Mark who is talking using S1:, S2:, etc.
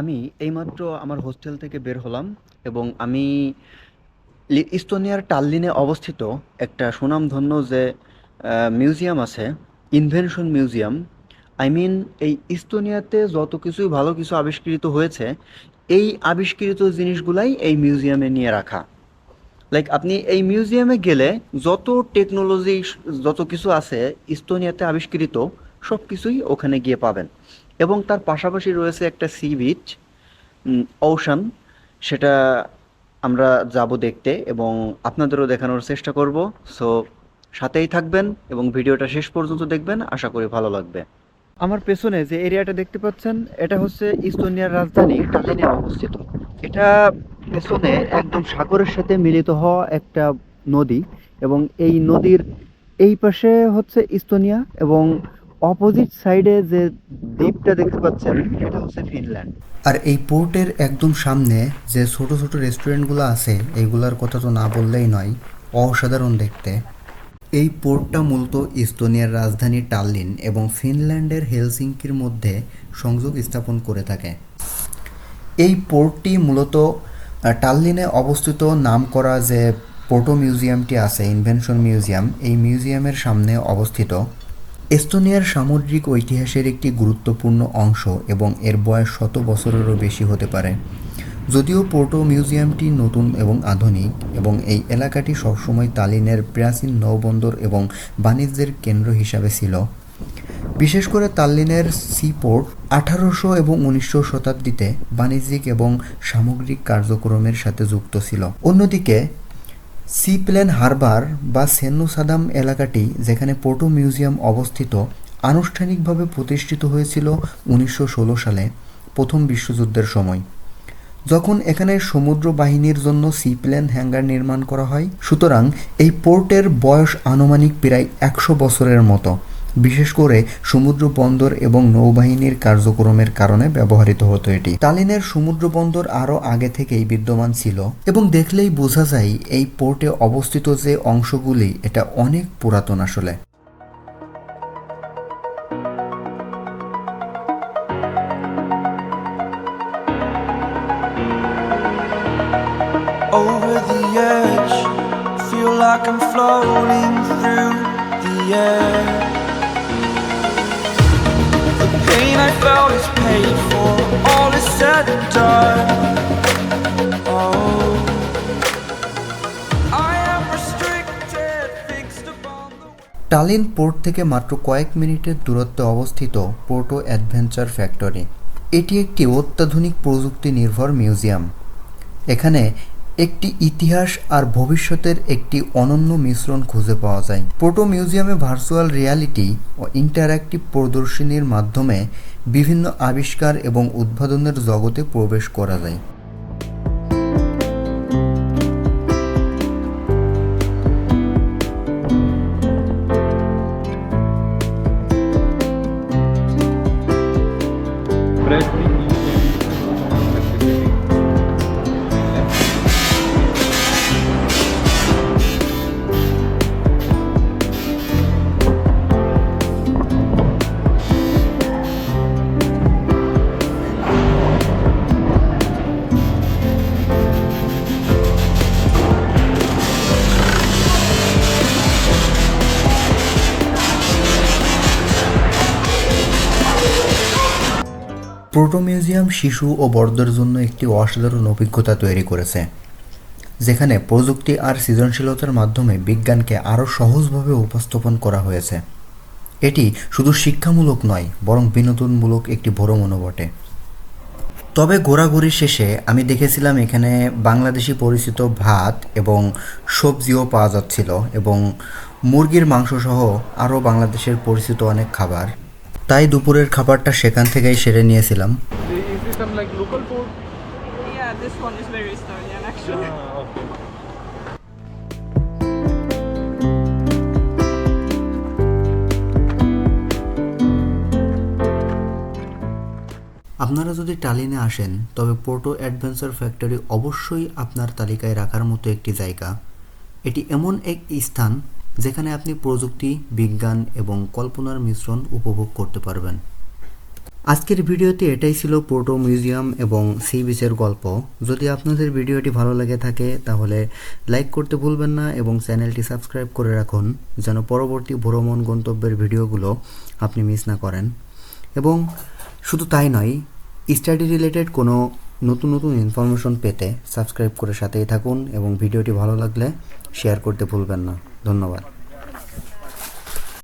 S1: আমি এইমাত্র আমার হোস্টেল থেকে বের হলাম এবং আমি ইস্তোনিয়ার টাল্লিনে অবস্থিত একটা সুনামধন্য যে মিউজিয়াম আছে, ইনভেনশন মিউজিয়াম। আই মিন এই ইস্তোনিয়াতে যত কিছুই ভালো কিছু আবিষ্কৃত হয়েছে, এই আবিষ্কৃত জিনিসগুলাই এই মিউজিয়ামে নিয়ে রাখা। লাইক আপনি এই মিউজিয়ামে গেলে যত টেকনোলজি যত কিছু আছে ইস্তোনিয়াতে আবিষ্কৃত সব কিছুই ওখানে গিয়ে পাবেন। এবং তার পাশাপাশি রয়েছে একটা সি বিচ ওশান সেটা আমরা যাব দেখতে এবং আপনাদেরও দেখানোর চেষ্টা করব। সো সাথেই থাকবেন এবং ভিডিওটা শেষ পর্যন্ত দেখবেন। আশা করি ভালো লাগবে। আমার পেছনে যে এরিয়াটা দেখতে পাচ্ছেন, এটা হচ্ছে ইস্তোনিয়ার রাজধানী টালিনে অবস্থিত। এটা পেছনে একদম সাগরের সাথে মিলিত হওয়া একটা নদী এবং এই নদীর এই পাশে হচ্ছে ইস্তোনিয়া এবং অপোজিট সাইডে যে দ্বীপটা দেখতে পাচ্ছেন এটা হচ্ছে ফিনল্যান্ড।
S2: আর এই পোর্টের একদম সামনে যে ছোট ছোট রেস্টুরেন্টগুলো আছে, এইগুলার কথা তো না বললেই নয়, অসাধারণ দেখতে। এই পোর্টটা মূলত ইস্তোনিয়ার রাজধানী টাল্লিন এবং ফিনল্যান্ডের হেলসিঙ্কির মধ্যে সংযোগ স্থাপন করে থাকে। এই পোর্টটি মূলত টাল্লিনে অবস্থিত নামকরা যে পোর্টো মিউজিয়ামটি আছে, ইনভেনশন মিউজিয়াম, এই মিউজিয়ামের সামনে অবস্থিত। এস্তোনিয়ার সামুদ্রিক ঐতিহাসের একটি গুরুত্বপূর্ণ অংশ এবং এর বয়স শত বছরেরও বেশি হতে পারে। যদিও পোর্টো মিউজিয়ামটি নতুন এবং আধুনিক এবং এই এলাকাটি সবসময় তালিনের প্রাচীন নৌবন্দর এবং বাণিজ্যের কেন্দ্র হিসাবে ছিল। বিশেষ করে তাল্লিনের সিপোর্ট আঠারোশো এবং উনিশশো শতাব্দীতে বাণিজ্যিক এবং সামগ্রিক কার্যক্রমের সাথে যুক্ত ছিল। অন্যদিকে সি প্লেন হারবার বা সেন্নু সাদাম এলাকাটি, যেখানে পোটো মিউজিয়াম অবস্থিত, আনুষ্ঠানিকভাবে প্রতিষ্ঠিত হয়েছিল উনিশশো ষোলো সালে, প্রথম বিশ্বযুদ্ধের সময়। যখন এখানে সমুদ্র বাহিনীর জন্য সি প্ল্যান হ্যাঙ্গার নির্মাণ করা হয়, সুতরাং এই পোর্টের বয়স আনুমানিক প্রায় একশো বছরের মতো। বিশেষ করে সমুদ্র বন্দর এবং নৌবাহিনীর কার্যক্রমের কারণে ব্যবহৃত হতো এটি তালিনের সমুদ্র বন্দর আরও আগে থেকেই বিদ্যমান ছিল এবং দেখলেই বোঝা যায় এই পোর্টে অবস্থিত যে অংশগুলি, এটা অনেক পুরাতন আসলে
S3: over the edge. Feel like I'm floating through the air. Pain is paid for, all is said and done. Oh.
S2: Tallinn port থেকে মাত্র কয়েক মিনিটের দূরত্বে অবস্থিত পোর্টো অ্যাডভেঞ্চার ফ্যাক্টরি এটি একটি অত্যাধুনিক প্রযুক্তি নির্ভর মিউজিয়াম এখানে একটি ইতিহাস আর ভবিষ্যতের একটি অনন্য মিশ্রণ খুঁজে পাওয়া যায়। প্রোটো মিউজিয়ামে ভার্চুয়াল রিয়ালিটি ও ইন্টারঅ্যাক্টিভ প্রদর্শনীর মাধ্যমে বিভিন্ন আবিষ্কার এবং উদ্ভাবনের জগতে প্রবেশ করা যায়। প্রোটো মিউজিয়াম শিশু ও বড়দের জন্য একটি অসাধারণ অভিজ্ঞতা তৈরি করেছে, যেখানে প্রযুক্তি আর সৃজনশীলতার মাধ্যমে বিজ্ঞানকে আরও সহজভাবে উপস্থাপন করা হয়েছে। এটি শুধু শিক্ষামূলক নয়, বরং বিনোদনমূলক একটি ভ্রমণও বটে। তবে ঘোরাঘুরি শেষে আমি দেখেছিলাম এখানে বাংলাদেশি পরিচিত ভাত এবং সবজিও পাওয়া যাচ্ছিল এবং মুরগির মাংস সহ আরও বাংলাদেশের পরিচিত অনেক খাবার। তাই দুপুরের খাবারটা সেখান থেকেই সেরে নিয়েছিলাম. আপনারা যদি টালিনে আসেন, তবে পোর্টো অ্যাডভেঞ্চার ফ্যাক্টরি অবশ্যই আপনার তালিকায় রাখার মতো একটি জায়গা এটি এমন এক স্থান যেখানে আপনি প্রযুক্তি, বিজ্ঞান এবং কল্পনার মিশ্রণ উপভোগ করতে পারবেন। আজকের ভিডিওতে এটাই ছিল পোর্টো মিউজিয়াম এবং সি বিচের গল্প। যদি আপনাদের ভিডিওটি ভালো লেগে থাকে, তাহলে লাইক করতে ভুলবেন না এবং চ্যানেলটি সাবস্ক্রাইব করে রাখুন, যেন পরবর্তী ভ্রমণ গন্তব্যের ভিডিওগুলো আপনি মিস না করেন। এবং শুধু তাই নয় স্টাডি রিলেটেড কোনো নতুন নতুন ইনফরমেশন পেতে সাবস্ক্রাইব করে সাথেই থাকুন এবং ভিডিওটি ভালো লাগলে শেয়ার করতে ভুলবেন না। ধন্যবাদ।